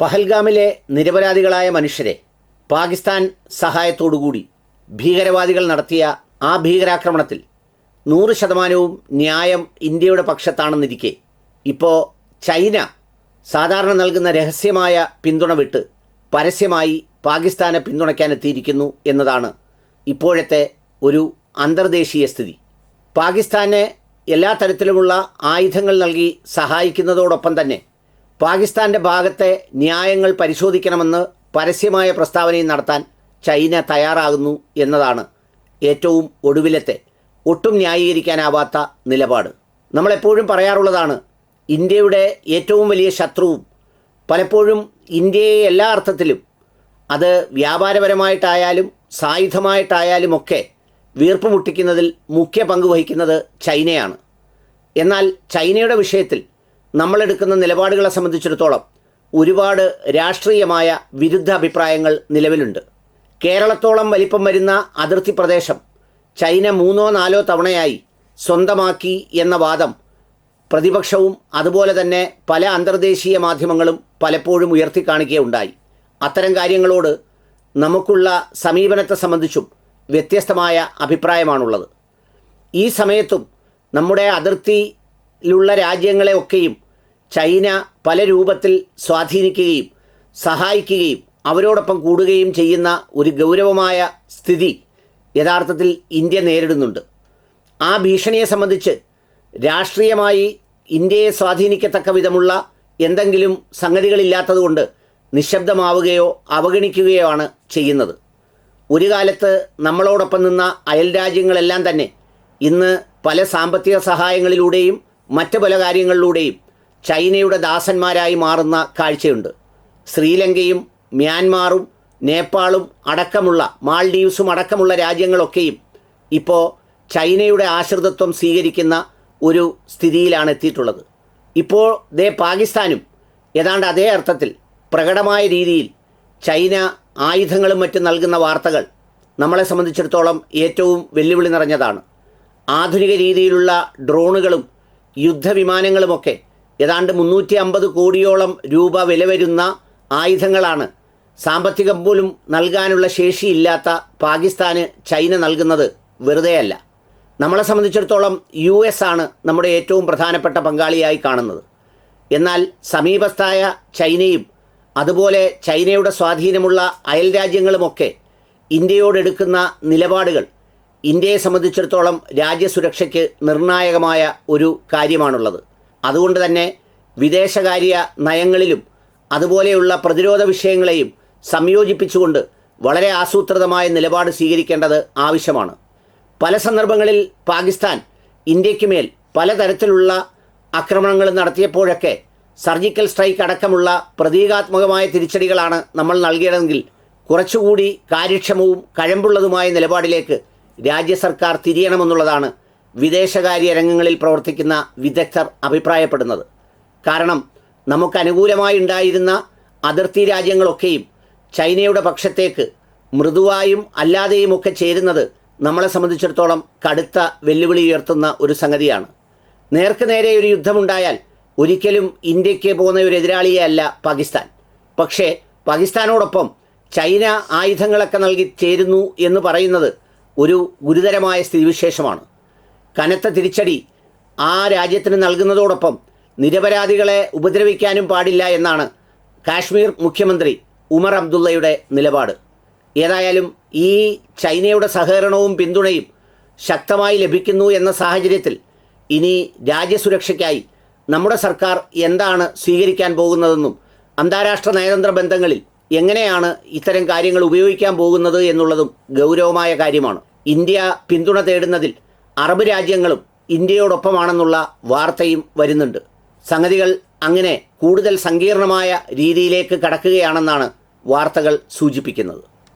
പഹൽഗാമിലെ നിരപരാധികളായ മനുഷ്യരെ പാകിസ്ഥാൻ സഹായത്തോടുകൂടി ഭീകരവാദികൾ നടത്തിയ ആ ഭീകരാക്രമണത്തിൽ നൂറ് ശതമാനവും ന്യായം ഇന്ത്യയുടെ പക്ഷത്താണെന്നിരിക്കെ ഇപ്പോൾ ചൈന സാധാരണ നൽകുന്ന രഹസ്യമായ പിന്തുണ വിട്ട് പരസ്യമായി പാകിസ്ഥാനെ പിന്തുണയ്ക്കാനെത്തിയിരിക്കുന്നു എന്നതാണ് ഇപ്പോഴത്തെ ഒരു അന്തർദേശീയ സ്ഥിതി. പാകിസ്ഥാനെ എല്ലാ തരത്തിലുമുള്ള ആയുധങ്ങൾ നൽകി സഹായിക്കുന്നതോടൊപ്പം തന്നെ പാകിസ്ഥാന്റെ ഭാഗത്തെ ന്യായങ്ങൾ പരിശോധിക്കണമെന്ന് പരസ്യമായ പ്രസ്താവനയും നടത്താൻ ചൈന തയ്യാറാകുന്നു എന്നതാണ് ഏറ്റവും ഒടുവിലത്തെ ഒട്ടും ന്യായീകരിക്കാനാവാത്ത നിലപാട്. നമ്മളെപ്പോഴും പറയാറുള്ളതാണ് ഇന്ത്യയുടെ ഏറ്റവും വലിയ ശത്രുവും പലപ്പോഴും ഇന്ത്യയെ എല്ലാ അർത്ഥത്തിലും അത് വ്യാപാരപരമായിട്ടായാലും സായുധമായിട്ടായാലും ഒക്കെ വീർപ്പ് മുട്ടിക്കുന്നതിൽ മുഖ്യ പങ്ക് വഹിക്കുന്നത് ചൈനയാണ്. എന്നാൽ ചൈനയുടെ വിഷയത്തിൽ നമ്മളെടുക്കുന്ന നിലപാടുകളെ സംബന്ധിച്ചിടത്തോളം ഒരുപാട് രാഷ്ട്രീയമായ വിരുദ്ധ അഭിപ്രായങ്ങൾ നിലവിലുണ്ട്. കേരളത്തോളം വലിപ്പം വരുന്ന അതിർത്തി പ്രദേശം ചൈന മൂന്നോ നാലോ തവണയായി സ്വന്തമാക്കി എന്ന വാദം പ്രതിപക്ഷവും അതുപോലെ തന്നെ പല അന്തർദേശീയ മാധ്യമങ്ങളും പലപ്പോഴും ഉയർത്തി കാണിക്കുകയുണ്ടായി അത്തരം കാര്യങ്ങളോട് നമുക്കുള്ള സമീപനത്തെ സംബന്ധിച്ചും വ്യത്യസ്തമായ അഭിപ്രായമാണുള്ളത്. ഈ സമയത്തും നമ്മുടെ അതിർത്തിയിലുള്ള രാജ്യങ്ങളെയൊക്കെയും ചൈന പല രൂപത്തിൽ സ്വാധീനിക്കുകയും സഹായിക്കുകയും അവരോടൊപ്പം കൂടുകയും ചെയ്യുന്ന ഒരു ഗൗരവമായ സ്ഥിതി യഥാർത്ഥത്തിൽ ഇന്ത്യ നേരിടുന്നുണ്ട്. ആ ഭീഷണിയെ സംബന്ധിച്ച് രാഷ്ട്രീയമായി ഇന്ത്യയെ സ്വാധീനിക്കത്തക്ക വിധമുള്ള എന്തെങ്കിലും സംഗതികളില്ലാത്തതുകൊണ്ട് നിശബ്ദമാവുകയോ അവഗണിക്കുകയോ ആണ് ചെയ്യുന്നത്. ഒരു കാലത്ത് നമ്മളോടൊപ്പം നിന്ന അയൽ രാജ്യങ്ങളെല്ലാം തന്നെ ഇന്ന് പല സാമ്പത്തിക സഹായങ്ങളിലൂടെയും മറ്റ് പല കാര്യങ്ങളിലൂടെയും ചൈനയുടെ ദാസന്മാരായി മാറുന്ന കാഴ്ചയുണ്ട്. ശ്രീലങ്കയും മ്യാൻമാറും നേപ്പാളും അടക്കമുള്ള മാൾഡീവ്സും അടക്കമുള്ള രാജ്യങ്ങളൊക്കെയും ഇപ്പോൾ ചൈനയുടെ ആശ്രിതത്വം സ്വീകരിക്കുന്ന ഒരു സ്ഥിതിയിലാണ് എത്തിയിട്ടുള്ളത് ഇപ്പോൾ ദേ പാകിസ്ഥാനും ഏതാണ്ട് അതേ അർത്ഥത്തിൽ പ്രകടമായ രീതിയിൽ ചൈന ആയുധങ്ങളും മറ്റും നൽകുന്ന വാർത്തകൾ നമ്മളെ സംബന്ധിച്ചിടത്തോളം ഏറ്റവും വെല്ലുവിളി നിറഞ്ഞതാണ്. ആധുനിക രീതിയിലുള്ള ഡ്രോണുകളും യുദ്ധവിമാനങ്ങളുമൊക്കെ ഏതാണ്ട് മുന്നൂറ്റി അമ്പത് കോടിയോളം രൂപ വില വരുന്ന ആയുധങ്ങളാണ് സാമ്പത്തികം പോലും നൽകാനുള്ള ശേഷിയില്ലാത്ത പാകിസ്ഥാന് ചൈന നൽകുന്നത് വെറുതെയല്ല. നമ്മളെ സംബന്ധിച്ചിടത്തോളം യു എസ് ആണ് നമ്മുടെ ഏറ്റവും പ്രധാനപ്പെട്ട പങ്കാളിയായി കാണുന്നത്. എന്നാൽ സമീപസ്ഥായ ചൈനയും അതുപോലെ ചൈനയുടെ സ്വാധീനമുള്ള അയൽ രാജ്യങ്ങളുമൊക്കെ ഇന്ത്യയോടെടുക്കുന്ന നിലപാടുകൾ ഇന്ത്യയെ സംബന്ധിച്ചിടത്തോളം രാജ്യസുരക്ഷയ്ക്ക് നിർണായകമായ ഒരു കാര്യമാണുള്ളത്. അതുകൊണ്ട് തന്നെ വിദേശകാര്യ നയങ്ങളിലും അതുപോലെയുള്ള പ്രതിരോധ വിഷയങ്ങളെയും സംയോജിപ്പിച്ചുകൊണ്ട് വളരെ ആസൂത്രിതമായ നിലപാട് സ്വീകരിക്കേണ്ടത് ആവശ്യമാണ്. പല സന്ദർഭങ്ങളിൽ പാകിസ്ഥാൻ ഇന്ത്യയ്ക്ക് മേൽ പലതരത്തിലുള്ള ആക്രമണങ്ങൾ നടത്തിയപ്പോഴൊക്കെ സർജിക്കൽ സ്ട്രൈക്ക് അടക്കമുള്ള പ്രതീകാത്മകമായ തിരിച്ചടികളാണ് നമ്മൾ നൽകിയതെങ്കിൽ കുറച്ചുകൂടി കാര്യക്ഷമവും കഴമ്പുള്ളതുമായ നിലപാടിലേക്ക് രാജ്യ സർക്കാർ തിരിയണമെന്നുള്ളതാണ് വിദേശകാര്യ രംഗങ്ങളിൽ പ്രവർത്തിക്കുന്ന വിദഗ്ധർ അഭിപ്രായപ്പെടുന്നത്. കാരണം നമുക്ക് അനുകൂലമായി ഉണ്ടായിരുന്ന അതിർത്തി രാജ്യങ്ങളൊക്കെയും ചൈനയുടെ പക്ഷത്തേക്ക് മൃദുവായും അല്ലാതെയും ഒക്കെ ചേരുന്നത് നമ്മളെ സംബന്ധിച്ചിടത്തോളം കടുത്ത വെല്ലുവിളി ഉയർത്തുന്ന ഒരു സംഗതിയാണ്. നേർക്ക് നേരെ ഒരു യുദ്ധമുണ്ടായാൽ ഒരിക്കലും ഇന്ത്യയ്ക്ക് പോകുന്ന ഒരു എതിരാളിയെ അല്ല പാകിസ്ഥാൻ. പക്ഷേ പാകിസ്ഥാനോടൊപ്പം ചൈന ആയുധങ്ങളൊക്കെ നൽകി ചേരുന്നു എന്ന് പറയുന്നത് ഒരു ഗുരുതരമായ സ്ഥിതിവിശേഷമാണ്. കനത്ത തിരിച്ചടി ആ രാജ്യത്തിന് നൽകുന്നതോടൊപ്പം നിരപരാധികളെ ഉപദ്രവിക്കാനും പാടില്ല എന്നാണ് കാശ്മീർ മുഖ്യമന്ത്രി ഉമർ അബ്ദുള്ളയുടെ നിലപാട്. ഏതായാലും ഈ ചൈനയുടെ സഹകരണവും പിന്തുണയും ശക്തമായി ലഭിക്കുന്നു എന്ന സാഹചര്യത്തിൽ ഇനി രാജ്യസുരക്ഷയ്ക്കായി നമ്മുടെ സർക്കാർ എന്താണ് സ്വീകരിക്കാൻ പോകുന്നതെന്നും അന്താരാഷ്ട്ര നയതന്ത്ര ബന്ധങ്ങളിൽ എങ്ങനെയാണ് ഇത്തരം കാര്യങ്ങൾ ഉപയോഗിക്കാൻ പോകുന്നത് എന്നുള്ളതും ഗൗരവമായ കാര്യമാണ്. ഇന്ത്യ പിന്തുണ തേടുന്നതിൽ അറബ് രാജ്യങ്ങളും ഇന്ത്യയോടൊപ്പമാണെന്നുള്ള വാർത്തയും വരുന്നുണ്ട്. സംഗതികൾ അങ്ങനെ കൂടുതൽ സങ്കീർണമായ രീതിയിലേക്ക് കടക്കുകയാണെന്നാണ് വാർത്തകൾ സൂചിപ്പിക്കുന്നത്.